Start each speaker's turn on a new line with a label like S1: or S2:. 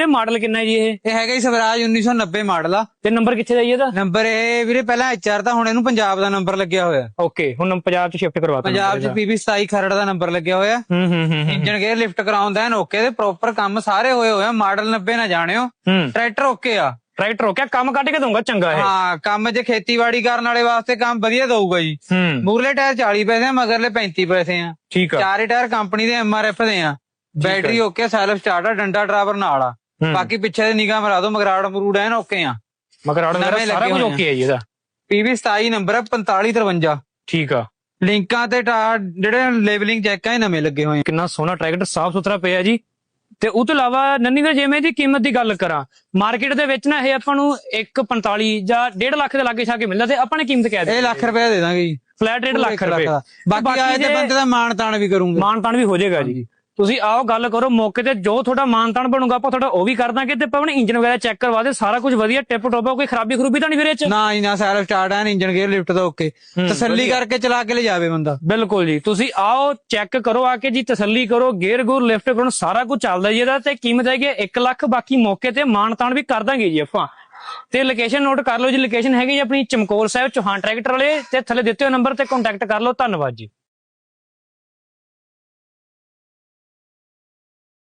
S1: ਤੇ ਮਾਡਲ ਕਿੰਨਾ ਜੀ ਇਹ?
S2: ਇਹ ਹੈਗਾ ਜੀ ਸਵਰਾਜ 1990 ਮਾਡਲ ਆ।
S1: ਤੇ ਨੰਬਰ ਕਿੱਥੇ ਦਾ ਜੀ ਇਹਦਾ?
S2: ਨੰਬਰ ਇਹ ਵੀਰੇ ਪਹਿਲਾਂ ਐਚਆਰ ਤਾਂ ਹੁਣ ਇਹਨੂੰ ਪੰਜਾਬ ਦਾ ਨੰਬਰ ਲੱਗਿਆ ਹੋਇਆ।
S1: ਓਕੇ ਹੁਣ ਪੰਜਾਬ ਚ ਸ਼ਿਫਟ ਕਰਵਾਤਾ
S2: ਪੰਜਾਬ 'ਚ ਪੀਬੀ 27 ਖਰੜ ਦਾ ਨੰਬਰ ਲੱਗਿਆ ਹੋਇਆ।
S1: ਹੂੰ ਹੂੰ ਹੂੰ
S2: ਇੰਜਨ ਗੇਅਰ ਲਿਫਟ ਕਰਾਉਂਦਾ ਐਨ ਓਕੇ ਤੇ ਪ੍ਰੋਪਰ ਕੰਮ ਸਾਰੇ ਹੋਏ ਹੋਏ ਆ ਮਾਡਲ 90 ਨਾ ਜਾਣਿਓ।
S1: ਹੂੰ।
S2: ਟਰੈਕਟਰ ਓਕੇ ਆ।
S1: ਟਰੈਕਟਰ ਗਿਆ ਕੰਮ ਕੱਢ ਕੇ ਦਊਂਗਾ ਚੰਗਾ ਇਹ।
S2: ਹਾਂ ਕੰਮ 'ਚ ਖੇਤੀਬਾੜੀ ਕਰਨ ਵਾਲੇ ਵਾਸਤੇ ਕੰਮ ਵਧੀਆ ਦਊਗਾ ਜੀ। ਮੂਰਲੇ ਟਾਇਰ 40 ਪੈਸੇ ਆ ਮਗਰਲੇ 35 ਪੈਸੇ ਆ।
S1: ਠੀਕ ਆ।
S2: ਚਾਰੇ ਟਾਇਰ ਕੰਪਨੀ ਦੇ ਐਮਆਰਐਫ ਦੇ ਆ। ਬੈਟਰੀ ਓਕੇ ਸੈਲਫ ਸਟਾਰਟ ਆ ਡੰਡਾ ਡਰਾਈਵਰ ਨਾਲ ਆ। ਬਾਕੀ ਪਿੱਛੇ ਦੇ ਨਿਗਾਹ ਮਰਾ ਦੋ ਮਗਰਾੜ ਮਰੂੜ ਐਨ ਓਕੇ ਆ।
S1: ਮਗਰ ਆੜ ਮੇਰਾ ਸਾਰਾ ਕੁਝ। ਓਕੇ ਹੈ ਜੀ ਇਹਦਾ।
S2: ਪੀਵੀ 27 ਨੰਬਰ ਹੈ 4553
S1: ਠੀਕ ਆ।
S2: ਲਿੰਕਾਂ ਤੇ ਜਿਹੜੇ ਲੇਬਲਿੰਗ ਚੈੱਕ ਆ ਇਹ ਨਵੇਂ ਲੱਗੇ ਹੋਏ
S1: ਕਿੰਨਾ ਸੋਹਣਾ ਟਰੈਕਟਰ ਸਾਫ਼ ਸੁਥਰਾ ਪਿਆ ਜੀ। ਤੇ ਉਹ ਤੋਂ ਇਲਾਵਾ ਨੰਨੀ ਵੀਰ ਜਿਵੇਂ ਦੀ ਕੀਮਤ ਦੀ ਗੱਲ ਕਰਾਂ ਮਾਰਕੀਟ ਦੇ ਵਿੱਚ ਨਾ ਇਹ ਆਪਾਂ ਨੂੰ 1.45 ਜਾਂ 1.5 ਲੱਖ ਦੇ ਲਾਗੇ ਛਾਕੇ ਮਿਲਦਾ ਤੇ ਆਪਾਂ ਨੇ ਕੀਮਤ ਕਹਿ
S2: ਇਹ
S1: ਦਿੱਤੀ
S2: ਲੱਖ ਰੁਪਏ ਦੇ ਦਾਂਗੇ ਜੀ।
S1: ਫਲੈਟ ਰੇਟ ਲੱਖ ਰੁਪਏ।
S2: ਦਾ। ਬਾਕੀ ਆਏ ਤੇ ਬੰਦੇ ਦਾ ਮਾਣ ਤਾਣ ਵੀ ਕਰੂੰਗੇ।
S1: ਮਾਨ ਤਾਨ ਵੀ ਹੋ ਜਾਏਗਾ ਜੀ। ਤੁਸੀਂ ਆਓ ਗੱਲ ਕਰੋ ਮੌਕੇ ਤੇ ਜੋ ਤੁਹਾਡਾ ਮਾਨ ਤਾਨ ਬਣੂਗਾ ਆਪਾਂ ਤੁਹਾਡਾ ਉਹ ਵੀ ਕਰ ਦਾਂਗੇ ਤੇ ਆਪਣੇ ਇੰਜਨ ਵਗੈਰਾ ਚੈੱਕ ਕਰਵਾ ਦੇ ਸਾਰਾ ਕੁਝ ਵਧੀਆ ਟਿਪ ਟੋਪ ਕੋਈ ਖਰਾਬੀ ਖਰੂਬੀ ਤਾਂ ਨਹੀਂ ਵੀਰੇ ਚ?
S2: ਨਾ ਜੀ ਨਾ self start and engine gear lift the okay. ਤਸੱਲੀ ਕਰਕੇ ਚਲਾ ਕੇ ਲੈ ਜਾਵੇ ਬੰਦਾ।
S1: ਬਿਲਕੁਲ ਜੀ ਤੁਸੀਂ ਆਓ ਚੈੱਕ ਕਰੋ ਆ ਕੇ ਜੀ ਤਸੱਲੀ ਕਰੋ ਗੇਅਰ ਗੂਰ ਲਿਫਟ ਕਰੋ ਸਾਰਾ ਕੁਝ ਚੱਲਦਾ ਜੀ ਇਹਦਾ ਤੇ ਕੀਮਤ ਹੈਗੀ 1 ਲੱਖ ਬਾਕੀ ਮੌਕੇ ਤੇ ਮਾਨ ਤਾਨ ਵੀ ਕਰ ਦਾਂਗੇ ਜੀ ਆਪਾਂ। ਤੇ ਲੋਕੇਸ਼ਨ ਨੋਟ ਕਰ ਲਓ ਜੀ ਲੋਕੇਸ਼ਨ ਹੈਗੀ ਜੀ ਆਪਣੀ ਚਮਕੌਰ ਸਾਹਿਬ ਚੌਹਾਨ ਟਰੈਕਟਰ ਵਾਲੇ ਤੇ ਥੱਲੇ ਦਿੱਤੇ ਹੋਏ ਨੰਬਰ ਤੇ ਕੰਟੈਕਟ ਕਰ ਲਓ ਧੰਨਵਾਦ ਜੀ।